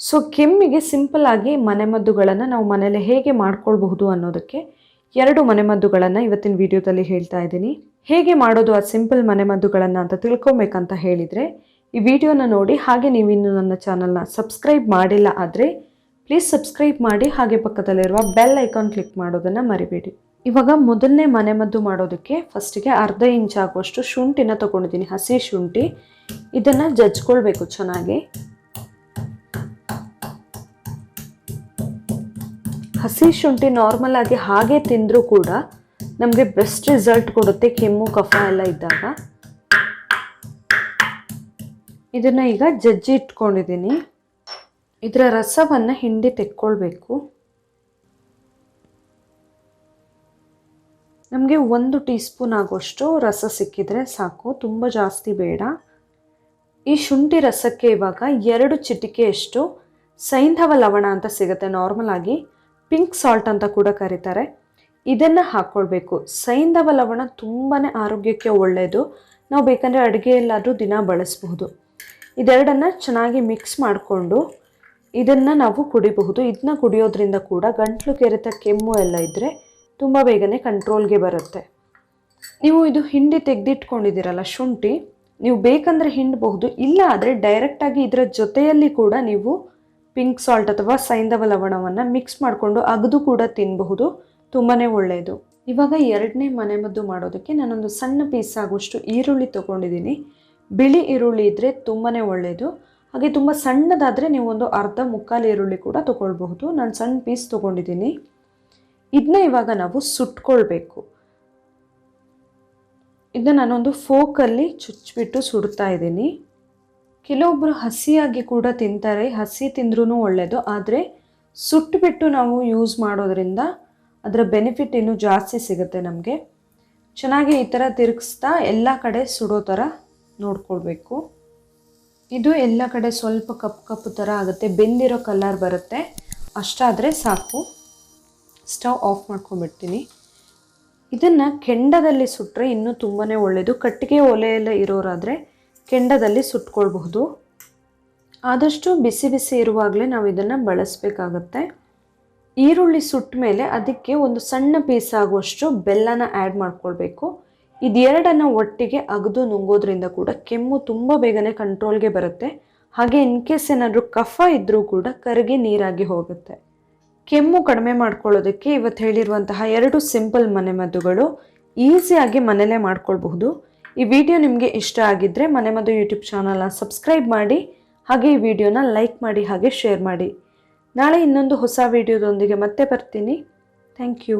So ಕೆಮ್ಮಿಗೆ simple ಆಗಿ ಮನೆಮದ್ದುಗಳನ್ನು ನಾವು ಮನೇಲಿ ಹೇಗೆ ಮಾಡ್ಕೊಳ್ಬಹುದು ಅನ್ನೋದಕ್ಕೆ ಎರಡು ಮನೆಮದ್ದುಗಳನ್ನು ಇವತ್ತಿನ ವಿಡಿಯೋದಲ್ಲಿ ಹೇಳ್ತಾ ಇದ್ದೀನಿ. ಹೇಗೆ ಮಾಡೋದು ಆ ಸಿಂಪಲ್ ಮನೆಮದ್ದುಗಳನ್ನು ಅಂತ ತಿಳ್ಕೊಬೇಕಂತ ಹೇಳಿದರೆ, ಈ ವಿಡಿಯೋನ ನೋಡಿ, ಹಾಗೆ ನೀವು ಇನ್ನು ನನ್ನ ಚಾನಲ್ನ ಸಬ್ಸ್ಕ್ರೈಬ್ ಮಾಡಿಲ್ಲ ಆದರೆ ಪ್ಲೀಸ್ ಸಬ್ಸ್ಕ್ರೈಬ್ ಮಾಡಿ, ಹಾಗೆ ಪಕ್ಕದಲ್ಲಿರುವ ಬೆಲ್ ಐಕಾನ್ ಕ್ಲಿಕ್ ಮಾಡೋದನ್ನು ಮರಿಬೇಡಿ. ಇವಾಗ ಮೊದಲನೇ ಮನೆಮದ್ದು ಮಾಡೋದಕ್ಕೆ ಫಸ್ಟಿಗೆ ಅರ್ಧ ಇಂಚ್ ಆಗುವಷ್ಟು ಶುಂಠಿನ ತೊಗೊಂಡಿದ್ದೀನಿ. ಹಸಿ ಶುಂಠಿ. ಇದನ್ನು ಜಜ್ಕೊಳ್ಬೇಕು ಚೆನ್ನಾಗಿ. ಹಸಿ ಶುಂಠಿ ನಾರ್ಮಲ್ ಆಗಿ ಹಾಗೆ ತಿಂದರೂ ಕೂಡ ನಮಗೆ ಬೆಸ್ಟ್ ರಿಸಲ್ಟ್ ಕೊಡುತ್ತೆ ಕೆಮ್ಮು, ಕಫ ಎಲ್ಲ ಇದ್ದಾಗ. ಇದನ್ನು ಈಗ ಜಜ್ಜಿ ಇಟ್ಕೊಂಡಿದ್ದೀನಿ. ಇದರ ರಸವನ್ನು ಹಿಂಡಿ ತೆಕ್ಕೊಳ್ಬೇಕು. ನಮಗೆ ಒಂದು ಟೀ ಸ್ಪೂನ್ ಆಗೋಷ್ಟು ರಸ ಸಿಕ್ಕಿದರೆ ಸಾಕು, ತುಂಬ ಜಾಸ್ತಿ ಬೇಡ. ಈ ಶುಂಠಿ ರಸಕ್ಕೆ ಇವಾಗ ಎರಡು ಚಿಟಿಕೆಯಷ್ಟು ಸೈಂಧವ ಲವಣ ಅಂತ ಸಿಗುತ್ತೆ ನಾರ್ಮಲ್ ಆಗಿ. ಪಿಂಕ್ ಸಾಲ್ಟ್ ಅಂತ ಕೂಡ ಕರೀತಾರೆ. ಇದನ್ನು ಹಾಕ್ಕೊಳ್ಬೇಕು ಸೈಂಧವ ಲವಣ ತುಂಬಾ ಆರೋಗ್ಯಕ್ಕೆ ಒಳ್ಳೆಯದು ನಾವು ಬೇಕಂದರೆ ಅಡುಗೆಯಲ್ಲಾದರೂ ದಿನ ಬಳಸಬಹುದು. ಇದೆರಡನ್ನು ಚೆನ್ನಾಗಿ ಮಿಕ್ಸ್ ಮಾಡಿಕೊಂಡು ಇದನ್ನು ನಾವು ಕುಡಿಬಹುದು. ಇದನ್ನ ಕುಡಿಯೋದ್ರಿಂದ ಕೂಡ ಗಂಟ್ಲು ಕೆರೆತ ಕೆಮ್ಮು ಎಲ್ಲ ಇದ್ದರೆ ತುಂಬ ಬೇಗನೆ ಕಂಟ್ರೋಲ್ಗೆ ಬರುತ್ತೆ. ನೀವು ಇದು ಹಿಂಡಿ ತೆಗೆದಿಟ್ಕೊಂಡಿದ್ದೀರಲ್ಲ ಶುಂಠಿ, ನೀವು ಬೇಕಂದರೆ ಹಿಂಡಬಹುದು. ಇಲ್ಲ ಆದರೆ ಡೈರೆಕ್ಟಾಗಿ ಇದರ ಜೊತೆಯಲ್ಲಿ ಕೂಡ ನೀವು ಪಿಂಕ್ ಸಾಲ್ಟ್ ಅಥವಾ ಸೈಂಧವ ಲವಣವನ್ನು ಮಿಕ್ಸ್ ಮಾಡಿಕೊಂಡು ಅಗದು ಕೂಡ ತಿನ್ನಬಹುದು ತುಂಬಾ ಒಳ್ಳೆಯದು ಇವಾಗ ಎರಡನೇ ಮನೆಮದ್ದು ಮಾಡೋದಕ್ಕೆ ನಾನೊಂದು ಸಣ್ಣ ಪೀಸ್ ಆಗುವಷ್ಟು ಈರುಳ್ಳಿ ತೊಗೊಂಡಿದ್ದೀನಿ. ಬಿಳಿ ಈರುಳ್ಳಿ ಇದ್ದರೆ ತುಂಬಾ ಒಳ್ಳೆಯದು ಹಾಗೆ ತುಂಬ ಸಣ್ಣದಾದರೆ ಒಂದು ಅರ್ಧ ಮುಕ್ಕಾಲು ಈರುಳ್ಳಿ ಕೂಡ ತೊಗೊಳ್ಬಹುದು. ನಾನು ಸಣ್ಣ ಪೀಸ್ ತೊಗೊಂಡಿದ್ದೀನಿ. ಇದನ್ನ ಇವಾಗ ನಾವು ಸುಟ್ಕೊಳ್ಬೇಕು. ಇದನ್ನ ನಾನೊಂದು ಫೋಕಲ್ಲಿ ಚುಚ್ಚಿಬಿಟ್ಟು ಸುಡ್ತಾ ಇದ್ದೀನಿ. ಕೆಲವೊಬ್ಬರು ಹಸಿಯಾಗಿ ಕೂಡ ತಿಂತಾರೆ, ಹಸಿ ತಿಂದ್ರೂ ಒಳ್ಳೆಯದು ಆದರೆ ಸುಟ್ಟುಬಿಟ್ಟು ನಾವು ಯೂಸ್ ಮಾಡೋದ್ರಿಂದ ಅದರ ಬೆನಿಫಿಟ್ ಇನ್ನೂ ಜಾಸ್ತಿ ಸಿಗುತ್ತೆ ನಮಗೆ. ಚೆನ್ನಾಗಿ ಈ ಥರ ತಿರುಗಿಸ್ತಾ ಎಲ್ಲ ಕಡೆ ಸುಡೋ ಥರ ನೋಡ್ಕೊಳ್ಬೇಕು. ಇದು ಎಲ್ಲ ಕಡೆ ಸ್ವಲ್ಪ ಕಪ್ ಕಪ್ಪು ಥರ ಆಗುತ್ತೆ. ಬೆಂದಿರೋ ಕಲರ್ ಬರುತ್ತೆ. ಅಷ್ಟಾದರೆ ಸಾಕು. ಸ್ಟವ್ ಆಫ್ ಮಾಡ್ಕೊಂಡ್ಬಿಡ್ತೀನಿ. ಇದನ್ನು ಕೆಂಡದಲ್ಲಿ ಸುಟ್ಟರೆ ಇನ್ನೂ ತುಂಬಾ ಒಳ್ಳೆಯದು ಕಟ್ಟಿಗೆ ಒಲೆಯಲ್ಲೇ ಇರೋರಾದರೆ ಕೆಂಡದಲ್ಲಿ ಸುಟ್ಕೊಳ್ಬಹುದು. ಆದಷ್ಟು ಬಿಸಿ ಬಿಸಿ ಇರುವಾಗಲೇ ನಾವು ಇದನ್ನು ಬಳಸಬೇಕಾಗತ್ತೆ. ಈರುಳ್ಳಿ ಸುಟ್ಟ ಮೇಲೆ ಅದಕ್ಕೆ ಒಂದು ಸಣ್ಣ ಪೀಸ್ ಆಗುವಷ್ಟು ಬೆಲ್ಲನ ಆ್ಯಡ್ ಮಾಡ್ಕೊಳ್ಬೇಕು. ಇದೆರಡನ್ನು ಒಟ್ಟಿಗೆ ಅಗದು ನುಂಗೋದ್ರಿಂದ ಕೂಡ ಕೆಮ್ಮು ತುಂಬ ಬೇಗನೆ ಕಂಟ್ರೋಲ್ಗೆ ಬರುತ್ತೆ. ಹಾಗೆ ಇನ್ ಕೇಸ್ ಏನಾದರೂ ಕಫ ಇದ್ದರೂ ಕೂಡ ಕರಗಿ ನೀರಾಗಿ ಹೋಗುತ್ತೆ. ಕೆಮ್ಮು ಕಡಿಮೆ ಮಾಡ್ಕೊಳ್ಳೋದಕ್ಕೆ ಇವತ್ತು ಹೇಳಿರುವಂತಹ ಎರಡು ಸಿಂಪಲ್ ಮನೆಮದ್ದುಗಳು ಈಸಿಯಾಗಿ ಮನೆಯಲ್ಲೇ ಮಾಡ್ಕೊಳ್ಬಹುದು. ಈ ವಿಡಿಯೋ ನಿಮಗೆ ಇಷ್ಟ ಆಗಿದ್ದರೆ ಮನೆಮದ್ದು ಯೂಟ್ಯೂಬ್ ಚಾನಲ್ನ ಸಬ್ಸ್ಕ್ರೈಬ್ ಮಾಡಿ, ಹಾಗೆ ಈ ವಿಡಿಯೋನ ಲೈಕ್ ಮಾಡಿ, ಹಾಗೆ ಶೇರ್ ಮಾಡಿ. ನಾಳೆ ಇನ್ನೊಂದು ಹೊಸ ವಿಡಿಯೋದೊಂದಿಗೆ ಮತ್ತೆ ಬರ್ತೀನಿ. Thank you